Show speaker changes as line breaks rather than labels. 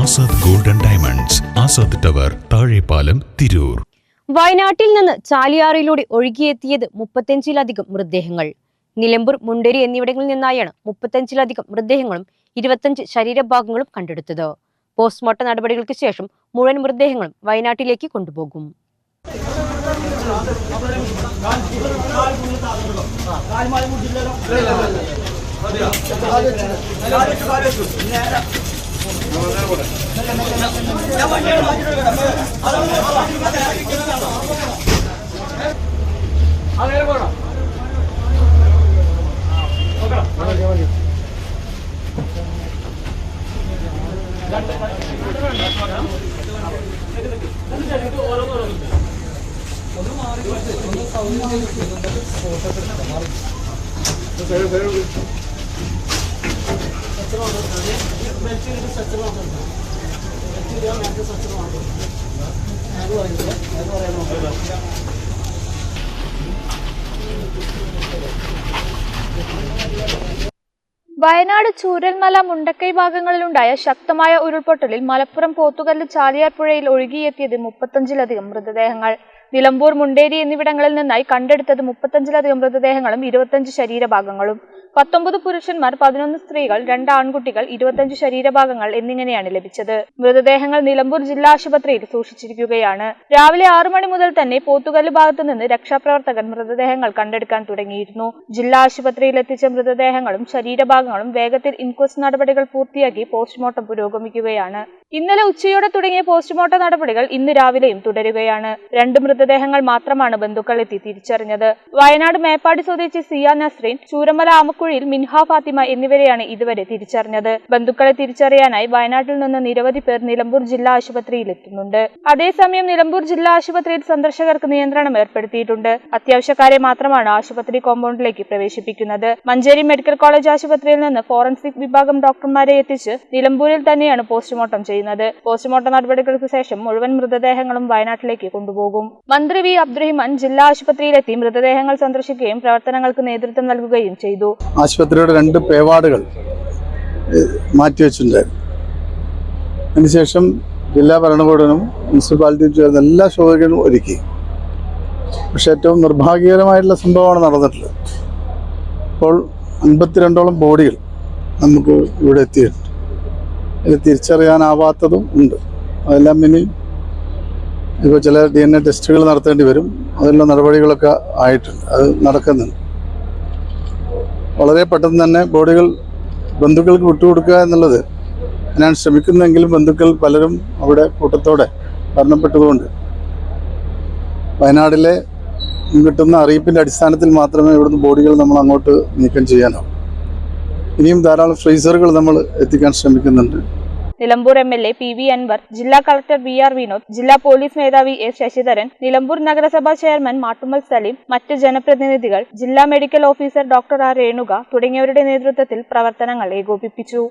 Azad golden diamonds Azad tower Thazhepalam Tirur.
വയനാട്ടിൽ നിന്ന് ചാലിയാറിലൂടെ ഒഴുകിയെത്തിയത് മുപ്പത്തഞ്ചിലധികം മൃതദേഹങ്ങൾ. നിലമ്പൂർ മുണ്ടേരി എന്നിവിടങ്ങളിൽ നിന്നായാണ് മുപ്പത്തഞ്ചിലധികം മൃതദേഹങ്ങളും ഇരുപത്തഞ്ച് ശരീരഭാഗങ്ങളും കണ്ടെടുത്തത്. പോസ്റ്റ്മോർട്ടം നടപടികൾക്ക് ശേഷം മുഴുവൻ മൃതദേഹങ്ങളും വയനാട്ടിലേക്ക് കൊണ്ടുപോകും.
ഒന്ന് അതേ പോകണം ഫോട്ടോ എടുക്കണം മാറി വയനാട് ചൂരൽമല മുണ്ടക്കൈ ഭാഗങ്ങളിലുണ്ടായ ശക്തമായ ഉരുൾപൊട്ടലിൽ മലപ്പുറം പോത്തുകല്ല് ചാലിയാർ പുഴയിൽ ഒഴുകിയെത്തിയത് മുപ്പത്തഞ്ചിലധികം മൃതദേഹങ്ങൾ. നിലമ്പൂർ മുണ്ടേരി എന്നിവിടങ്ങളിൽ നിന്നായി കണ്ടെടുത്തത് മുപ്പത്തഞ്ചിലധികം മൃതദേഹങ്ങളും ഇരുപത്തഞ്ച് ശരീരഭാഗങ്ങളും. പത്തൊമ്പത് പുരുഷന്മാർ പതിനൊന്ന് സ്ത്രീകൾ രണ്ട് ആൺകുട്ടികൾ ഇരുപത്തഞ്ച് ശരീരഭാഗങ്ങൾ എന്നിങ്ങനെയാണ് ലഭിച്ചത്. മൃതദേഹങ്ങൾ നിലമ്പൂർ ജില്ലാ ആശുപത്രിയിൽ സൂക്ഷിച്ചിരിക്കുകയാണ്. രാവിലെ ആറു മണി മുതൽ തന്നെ പോത്തുകല്ല് ഭാഗത്തു നിന്ന് രക്ഷാപ്രവർത്തകർ മൃതദേഹങ്ങൾ കണ്ടെടുക്കാൻ തുടങ്ങിയിരുന്നു. ജില്ലാ ആശുപത്രിയിൽ എത്തിച്ച മൃതദേഹങ്ങളും ശരീരഭാഗങ്ങളും വേഗത്തിൽ ഇൻക്വസ്റ്റ് നടപടികൾ പൂർത്തിയാക്കി പോസ്റ്റ്മോർട്ടം പുരോഗമിക്കുകയാണ്. ഇന്നലെ ഉച്ചയോടെ തുടങ്ങിയ പോസ്റ്റ്മോർട്ടം നടപടികൾ ഇന്ന് രാവിലെയും തുടരുകയാണ്. രണ്ട് മൃതദേഹങ്ങൾ മാത്രമാണ് ബന്ധുക്കൾ എത്തി തിരിച്ചറിഞ്ഞത്. വയനാട് മേപ്പാടി സ്വദേശി സിയ നസ്രീൻ ചൂരമല ആമക്കുഴിയിൽ മിൻഹ ഫാത്തിമ എന്നിവരെയാണ് ഇതുവരെ തിരിച്ചറിഞ്ഞത്. ബന്ധുക്കളെ തിരിച്ചറിയാനായി വയനാട്ടിൽ നിന്ന് നിരവധി പേർ നിലമ്പൂർ ജില്ലാ ആശുപത്രിയിൽ എത്തുന്നുണ്ട്. അതേസമയം നിലമ്പൂർ ജില്ലാ ആശുപത്രിയിൽ സന്ദർശകർക്ക് നിയന്ത്രണം ഏർപ്പെടുത്തിയിട്ടുണ്ട്. അത്യാവശ്യക്കാരെ മാത്രമാണ് ആശുപത്രി കോമ്പൗണ്ടിലേക്ക് പ്രവേശിപ്പിക്കുന്നത്. മഞ്ചേരി മെഡിക്കൽ കോളേജ് ആശുപത്രിയിൽ നിന്ന് ഫോറൻസിക് വിഭാഗം ഡോക്ടർമാരെ എത്തിച്ച് നിലമ്പൂരിൽ തന്നെയാണ് പോസ്റ്റ്മോർട്ടം ചെയ്യുന്നത്. പോസ്റ്റ്മോർട്ടം നടപടികൾക്ക് ശേഷം മുഴുവൻ മൃതദേഹങ്ങളും വയനാട്ടിലേക്ക് കൊണ്ടുപോകും. മന്ത്രി വി അബ്ദുറഹിമാൻ ജില്ലാ ആശുപത്രിയിലെത്തി മൃതദേഹങ്ങൾ സന്ദർശിക്കുകയും പ്രവർത്തനങ്ങൾക്ക് നേതൃത്വം നൽകുകയും ചെയ്തു.
ആശുപത്രിയുടെ രണ്ട് പേവാടുകൾ മാറ്റിവെച്ചിട്ടുണ്ടായിരുന്നു അതിനുശേഷം ജില്ലാ ഭരണകൂടനും മുനിസിപ്പാലിറ്റിയും ചേർന്ന് എല്ലാ സൗകര്യങ്ങളും ഒരുക്കി. പക്ഷെ ഏറ്റവും നിർഭാഗ്യകരമായിട്ടുള്ള സംഭവമാണ് നടന്നിട്ടുള്ളത്. ഇപ്പോൾ അൻപത്തിരണ്ടോളം ബോഡികൾ നമുക്ക് ഇവിടെ എത്തിയിട്ടുണ്ട്. ഇത് തിരിച്ചറിയാനാവാത്തതും ഉണ്ട്. അതെല്ലാം ഇനി ഇപ്പോൾ ചില ഡി എൻ എ ടെസ്റ്റുകൾ നടത്തേണ്ടി വരും. അതിനുള്ള നടപടികളൊക്കെ ആയിട്ടുണ്ട്. അത് നടക്കുന്നുണ്ട്. വളരെ പെട്ടെന്ന് തന്നെ ബോഡികൾ ബന്ധുക്കൾക്ക് വിട്ടുകൊടുക്കുക എന്നുള്ളത് ഞാൻ ശ്രമിക്കുന്നെങ്കിലും ബന്ധുക്കൾ പലരും അവിടെ കൂട്ടത്തോടെ മരണപ്പെട്ടതുകൊണ്ട് വയനാടിലെ കിട്ടുന്ന അറിയിപ്പിന്റെ അടിസ്ഥാനത്തിൽ മാത്രമേ ഇവിടുന്ന് ബോഡികൾ നമ്മൾ അങ്ങോട്ട് നീക്കം ചെയ്യാനാവും. ഇനിയും ധാരാളം ഫ്രീസറുകൾ നമ്മൾ എത്തിക്കാൻ ശ്രമിക്കുന്നുണ്ട്.
Nilambur M L A P V Anvar ജില്ലാ കളക്ടർ വി ആർ വിനോദ് ജില്ലാ പോലീസ് മേധാവി എസ് ശശിധരൻ നിലമ്പൂർ നഗരസഭാ ചെയർമാൻ മാട്ടുമ്മൽ സലീം മറ്റ് ജനപ്രതിനിധികൾ ജില്ലാ medical officer doctor R Renuka തുടങ്ങിയവരുടെ നേതൃത്വത്തിൽ പ്രവർത്തനങ്ങൾ ഏകോപിപ്പിച്ചു.